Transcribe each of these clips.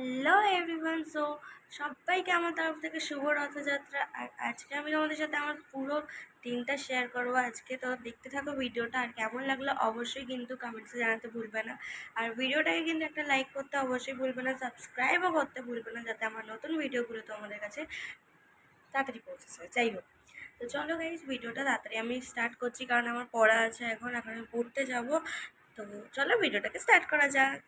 Hello everyone so সবাইকে আমার তরফ থেকে শুভ রথযাত্রা। আর আজকে আমি তোমাদের সাথে আমার পুরো দিনটা শেয়ার করব। আজকে তো দেখতে থাকো ভিডিওটা। আর কেমন লাগল অবশ্যই কিন্তু কমেন্টসে জানাতে ভুলবে না। আর ভিডিওটাকে কিন্তু একটা লাইক করতে অবশ্যই ভুলবে না। সাবস্ক্রাইবও করতে ভুলবে না, যাতে আমার নতুন ভিডিওগুলো তোমাদের কাছে তাড়াতাড়ি পৌঁছে যায়। যাই হোক, তো চলো গাইজ ভিডিওটা তাড়াতাড়ি আমি স্টার্ট করছি। কারণ আমার পড়া আছে এখন এখন আমি পড়তে যাব। তো চলো ভিডিওটাকে স্টার্ট করা যাক।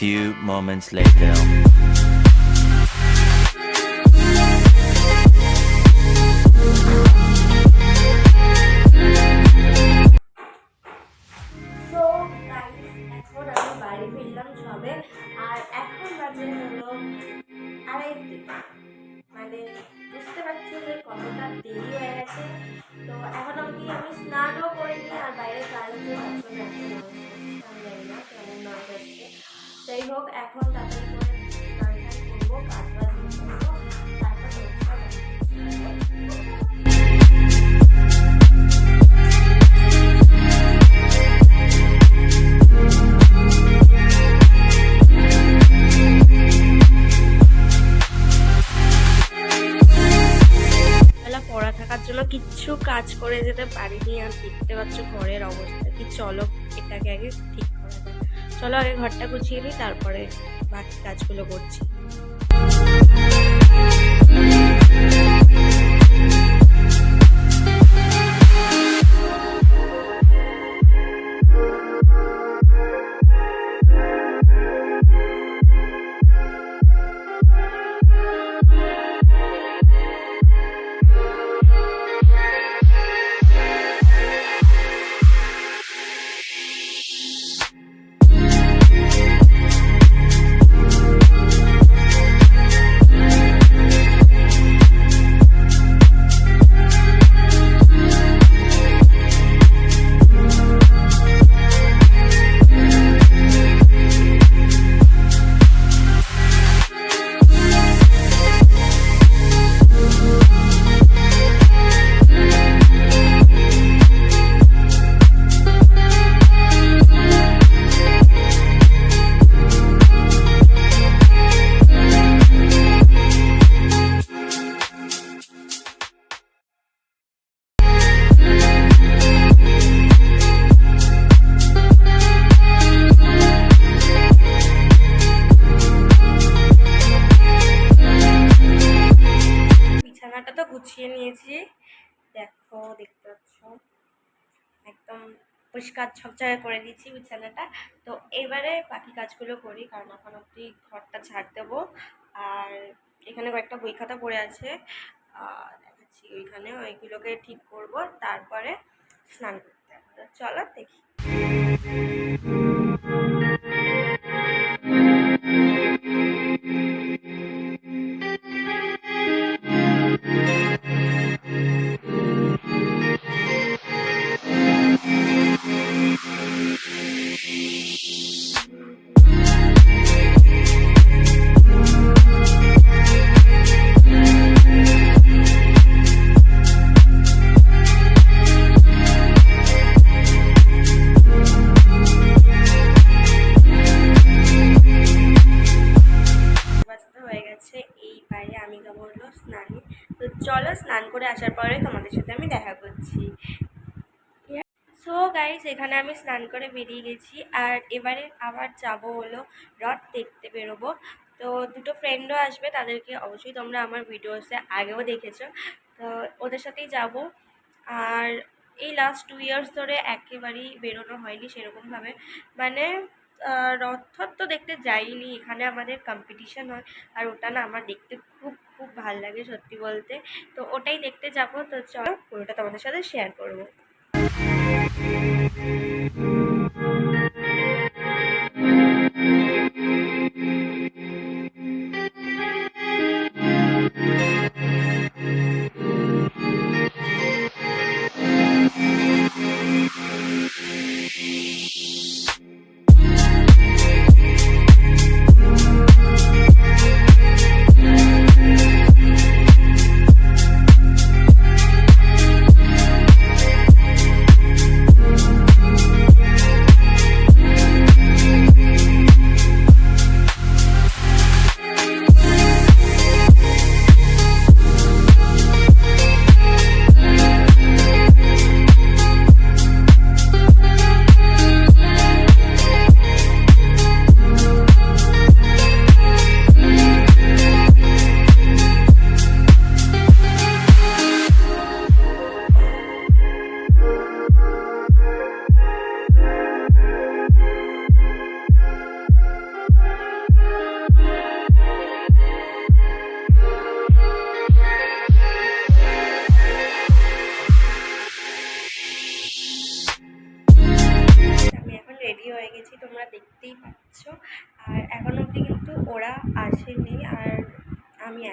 Few moments later. আর এখন বাজে হলো আড়াইটে। মানে বুঝতে পারছ যে কতটা দেরি হয়ে গেছে। তো এখন অবধি আমি স্নানও করিনি, আর বাইরে কাজ হচ্ছে হোক এখন জন্য কিচ্ছু কাজ করে যেতে পারিনি। আর দেখতে পাচ্ছ ঘরের অবস্থা। কি চলো, এটাকে আগে ঠিক চলো আগে ঘরটা গুছিয়ে নিই তারপরে বাকি কাজগুলো করছি। গুছিয়ে নিয়েছি। দেখো, দেখতে পাচ্ছ? একদম পরিষ্কার ঝকঝকে করে দিয়েছি বিছানাটা তো এবারে বাকি কাজগুলো করি, কারণ এখন অব্দি ঘরটা ঝাড় দেবো। আর এখানে কয়েকটা বই খাতা পড়ে আছে। দেখাচ্ছি ওইখানে, ওইগুলোকে ঠিক করব। তারপরে স্নান করতে চলো তো চলো দেখি চলো স্নান করে আসার পরে তোমাদের সাথে আমি দেখা করছি। সো গাইস এখানে আমি স্নান করে বেরিয়ে গেছি আর এবারে আবার যাব হলো রথ দেখতে বেরোবো। তো দুটো ফ্রেন্ডও আসবে, তাদেরকে অবশ্যই তোমরা আমার ভিডিওসে আগেও দেখেছ। তো ওদের সাথেই যাব। আর এই লাস্ট টু ইয়ার্স ধরে একেবারেই বেরোনো হয়নি সেরকমভাবে। মানে রথ তো দেখতে যাইনি, এখানে আমাদের কম্পিটিশান হয়। আর ওটা না আমার দেখতে খুব খুব ভালো লাগে সত্যি বলতে। তো ওটাই দেখতে যাব। তো চলো পুরোটা তোমাদের সাথে শেয়ার করব।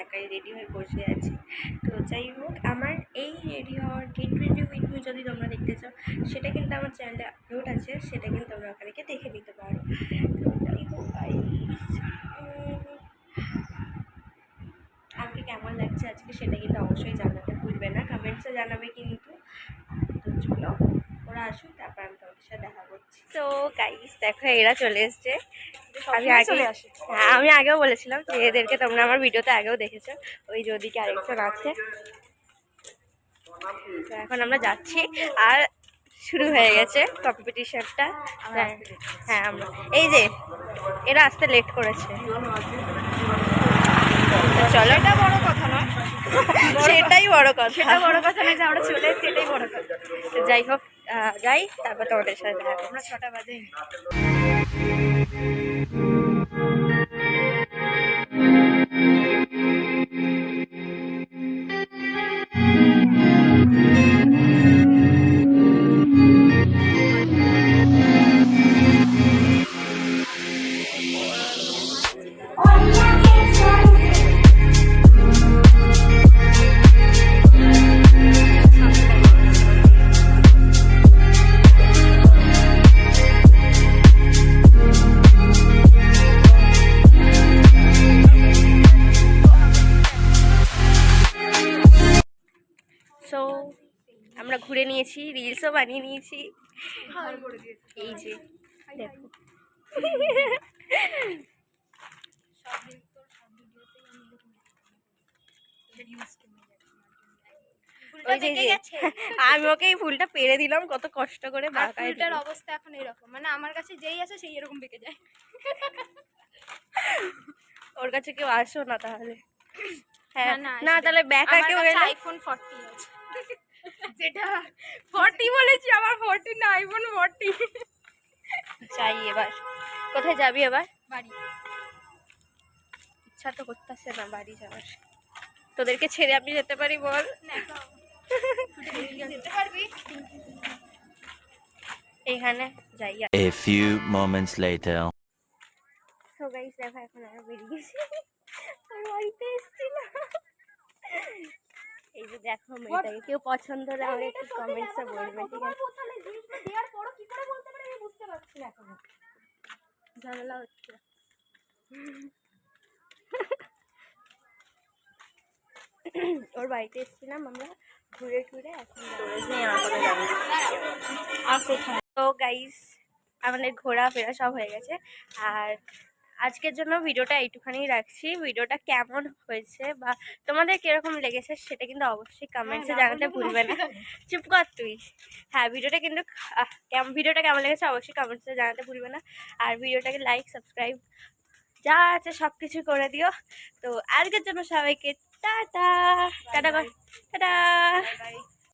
একাই রেডি হয়ে বসে আছি। তো যাই হোক, আমার এই রেডি হওয়ার গেট রেডি উইথ যদি তোমরা দেখতে চাও, সেটা কিন্তু আমার চ্যানেলে আপলোড আছে, সেটা কিন্তু তোমরা ওখানে গিয়ে দেখে নিতে পারো। তো যাই হোক আমাকে কেমন লাগছে আজকে সেটা কিন্তু অবশ্যই জানাতে ভুলবে না কমেন্টসে জানাবে কিন্তু। তো চলো, ওরা আসুক, তারপর আমি তোমাদের সাথে দেখা করছি। তো গাইস দেখো, এরা চলে এসছে। আমি আগে হ্যাঁ আমি আগেও বলেছিলাম যে এদেরকে তোমরা আমার ভিডিওতে আগেও দেখেছ। ওই যে ওদিকে আরেকজন আছে। এখন আমরা যাচ্ছি। আর শুরু হয়ে গেছে কম্পিটিশনটা হ্যাঁ হ্যাঁ আমরা। এই যে এরা আসতে লেট করেছে। চলো। এটা বড় কথা নয়। সেটাই বড় কথা। সেটা বড় কথা নয় যে আমরা চলে এসেছি এটাই বড় কথা। যাই হোক যাই তারপর তোমাদের সাথে আমরা ছটা বাজে নিয়েছি রিলসও বানিয়ে নিয়েছি। এই যে দেখো। আমি ওকে এই ফুলটা পেরে দিলাম কত কষ্ট করে ফুলটার অবস্থা এখন এরকম। মানে আমার কাছে যেই আছে সেই এরকম বেঁকে যায়। ওর কাছে কেউ আসো না তাহলে। হ্যাঁ না, তাহলে ব্যাকা কেউ আইফোন 40 আছে। যেটা 40 বলেছি আমার 40 না আইফোন 40 চাই এবার। কোথায় যাবি এবার? বাড়ি। ইচ্ছা তো করতেছে না বাড়ি যাওয়ার। তোদেরকে ছেড়ে আমি যেতে পারি বল? যেতে পারবি? এখানে যাই A few moments later. তো গাইস দেখো এখন আমরা বেরিয়ে গেছি। আর বাড়িতে এসছি না এই যে দেখো মেয়েটাকে কেউ পছন্দ হলে আমাকে একটু কমেন্টসে বলবে ঠিক আছে? দেওয়ার পরও কি করে বলতে পারে আমি বুঝতে পারছি না এখনও। ঝামেলা হচ্ছে। ওর বাড়িতে এসেছিলাম আমরা ঘুরে ঘুরে এখন আর তো গাইস আমাদের ঘোরাফেরা সব হয়ে গেছে আর আজকের জন্য ভিডিওটা এইটুখানি রাখছি। ভিডিওটা কেমন হয়েছে বা তোমাদের কীরকম লেগেছে সেটা কিন্তু অবশ্যই কমেন্টসে জানাতে ভুলবে না। চুপ কর তুই। হ্যাঁ ভিডিওটা কিন্তু কেমন ভিডিওটা কেমন লেগেছে অবশ্যই কমেন্টসে জানাতে ভুলবে না। আর ভিডিওটাকে লাইক সাবস্ক্রাইব যা আছে সব কিছু করে দিও। তো আজকের জন্য সবাইকে টাটা। Tata tata.